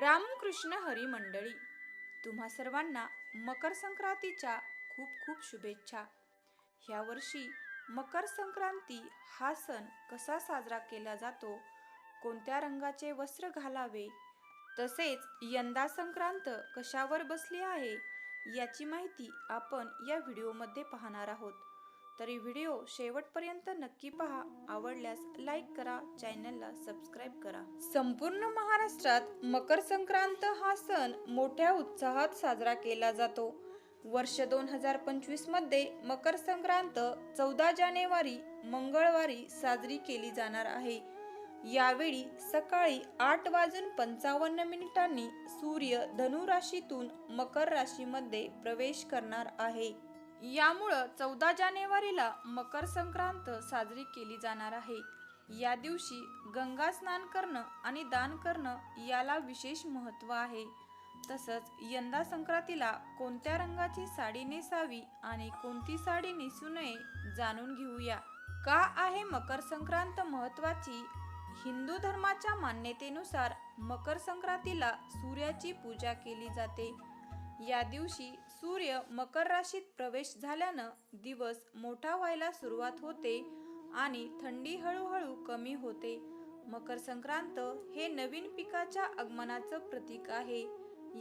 रामकृष्ण हरी मंडळी तुम्हा सर्वांना मकर संक्रांतीच्या खूप खूप शुभेच्छा. ह्या वर्षी मकर संक्रांती हा सण कसा साजरा केला जातो कोणत्या रंगाचे वस्त्र घालावे तसेच यंदा संक्रांत कशावर बसली आहे याची माहिती आपण या व्हिडिओमध्ये पाहणार आहोत. तरी व्हिडिओ शेवटपर्यंत नक्की पहा. आवडल्यास लाईक करा चॅनलला सबस्क्राईब करा. संपूर्ण महाराष्ट्रात मकर संक्रांत हा सण मोठ्या उत्साहात साजरा केला जातो. वर्ष दोन हजार पंचवीसमध्ये मकर संक्रांत चौदा जानेवारी मंगळवारी साजरी केली जाणार आहे. यावेळी सकाळी आठ वाजून पंचावन्न मिनिटांनी सूर्य धनु राशीतून मकर राशीमध्ये प्रवेश करणार आहे. यामुळं चौदा जानेवारीला मकर संक्रांत साजरी केली जाणार आहे. या दिवशी गंगा स्नान करणं आणि दान करणं याला विशेष महत्त्व आहे. तसंच यंदा संक्रांतीला कोणत्या रंगाची साडी नेसावी आणि कोणती साडी नेसू नये जाणून घेऊया. का आहे मकर संक्रांत महत्वाची हिंदू धर्माच्या मान्यतेनुसार मकर संक्रांतीला सूर्याची पूजा केली जाते. या दिवशी सूर्य मकर राशीत प्रवेश झाल्यानं दिवस मोठा व्हायला सुरुवात होते आणि थंडी हळूहळू कमी होते. मकर संक्रांत हे नवीन पिकाच्या आगमनाचं प्रतीक आहे.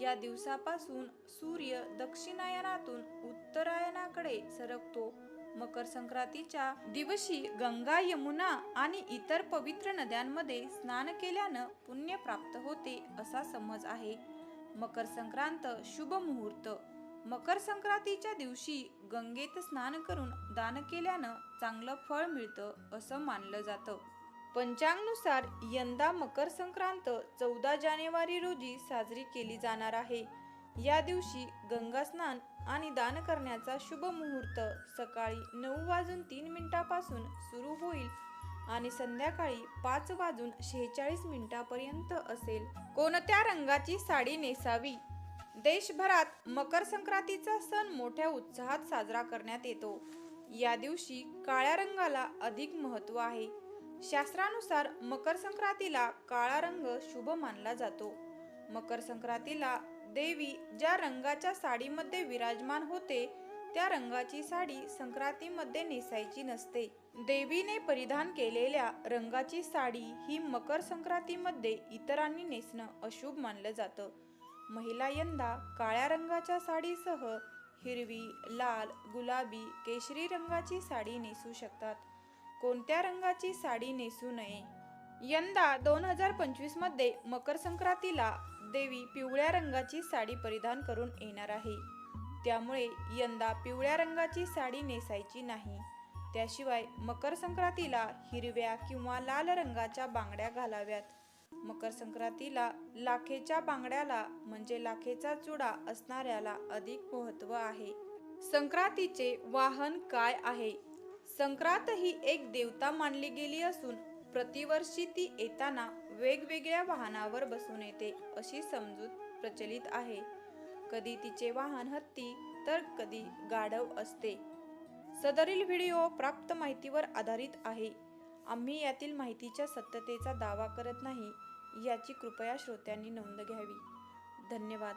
या दिवसापासून सूर्य दक्षिणायनातून उत्तरायणाकडे सरकतो. मकर संक्रांतीच्या दिवशी गंगा यमुना आणि इतर पवित्र नद्यांमध्ये स्नान केल्यानं पुण्य प्राप्त होते असा समज आहे. मकर संक्रांत शुभ मुहूर्त. मकर संक्रांतीच्या दिवशी गंगेत स्नान करून दान केल्यानं चांगलं फळ मिळतं असं मानलं जातं. पंचांगनुसार यंदा मकर संक्रांत चौदा जानेवारी रोजी साजरी केली जाणार आहे. या दिवशी गंगा स्नान आणि दान करण्याचा शुभ मुहूर्त सकाळी नऊ वाजून तीन मिनिटापासून सुरू होईल आणि संध्याकाळी पाच वाजून शेहेचाळीस मिनिटापर्यंत असेल. कोणत्या रंगाची साडी नेसावी? देशभरात मकर संक्रांतीचा सण मोठ्या उत्साहात साजरा करण्यात येतो. या दिवशी काळ्या रंगाला अधिक महत्त्व आहे. शास्त्रानुसार मकर संक्रांतीला काळा रंग शुभ मानला जातो. मकर संक्रांतीला देवी ज्या रंगाच्या साडीमध्ये विराजमान होते त्या रंगाची साडी संक्रांतीमध्ये नेसायची नसते. देवीने परिधान केलेल्या रंगाची साडी ही मकर संक्रांतीमध्ये इतरांनी नेसणं अशुभ मानलं जातं. महिला यंदा काळ्या रंगाच्या साडीसह हिरवी लाल गुलाबी केशरी रंगाची साडी नेसू शकतात. कोणत्या रंगाची साडी नेसू नये? यंदा दोन हजार पंचवीसमध्ये मकर संक्रांतीला देवी पिवळ्या रंगाची साडी परिधान करून येणार आहे. त्यामुळे यंदा पिवळ्या रंगाची साडी नेसायची नाही. त्याशिवाय मकर संक्रांतीला हिरव्या किंवा लाल रंगाच्या बांगड्या घालाव्यात. मकर संक्रांतीला लाखेच्या बांगड्याला म्हणजे लाखेचा चुडा असणाऱ्याला अधिक महत्त्व आहे. संक्रांतीचे वाहन काय आहे? संक्रांत ही एक देवता मानली गेली असून प्रतिवर्षी ती येताना वेगवेगळ्या वाहनावर बसून येते अशी समजूत प्रचलित आहे. कधी तिचे वाहन हत्ती तर कधी गाढव असते. सदरील व्हिडिओ प्राप्त माहितीवर आधारित आहे. आम्ही यातील माहितीच्या सत्यतेचा दावा करत नाही याची कृपया श्रोत्यांनी नोंद घ्यावी. धन्यवाद.